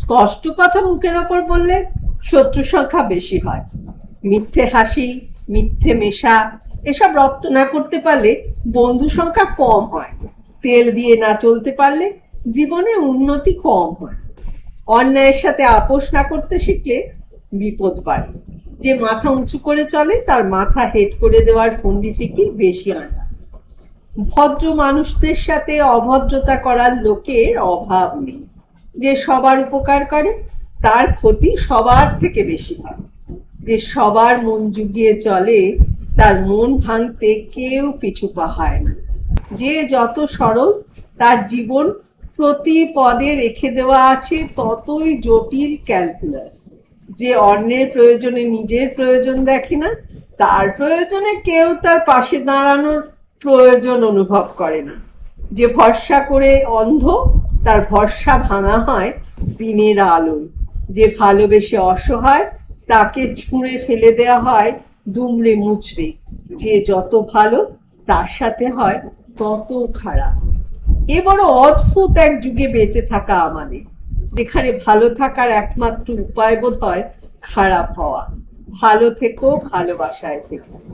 স্পষ্ট কথা মুখের ওপর বললে শত্রু সংখ্যা বেশি হয়। মিথ্যে হাসি, মিথ্যে মেশা, এসব রপ্ত না করতে পারলে বন্ধু সংখ্যা কম হয়। তেল দিয়ে না চলতে পারলে জীবনে উন্নতি কম হয়। অন্যায়ের সাথে আপোষ না করতে শিখলে বিপদ বাড়ে। যে মাথা উঁচু করে চলে, তার মাথা হেট করে দেওয়ার ফন্দি ফিকির বেশি আটা ভদ্র মানুষদের সাথে অভদ্রতা করার লোকের অভাব নেই। যে সবার উপকার করে, তার ক্ষতি সবার থেকে বেশি হয়। যে সবার মন জুগিয়ে চলে, তার মন ভাঙতে কেউ পিছু পাহায় না। যে যত সরল, তার জীবন প্রতি পদে রেখে দেওয়া আছে ততই জটিল ক্যালকুলাস। যে অন্যের প্রয়োজনে নিজের প্রয়োজন দেখে না, তার প্রয়োজনে কেউ তার পাশে দাঁড়ানোর প্রয়োজন অনুভব করে না। যে ভরসা করে অন্ধ তার ভরসা ভাঙা হয় দিনের আলোয়। যে ভালোবেসে অসহায়, তাকে ছুঁড়ে ফেলে দেওয়া হয় দুমড়ে মুচড়ে। যে যত ভালো, তার সাথে হয় তত খারাপ। এ বড় অদ্ভুত এক যুগে বেঁচে থাকা আমাদের, যেখানে ভালো থাকার একমাত্র উপায় বোধ হয় খারাপ হওয়া। ভালো থেকো, ভালোবাসায় থেকো।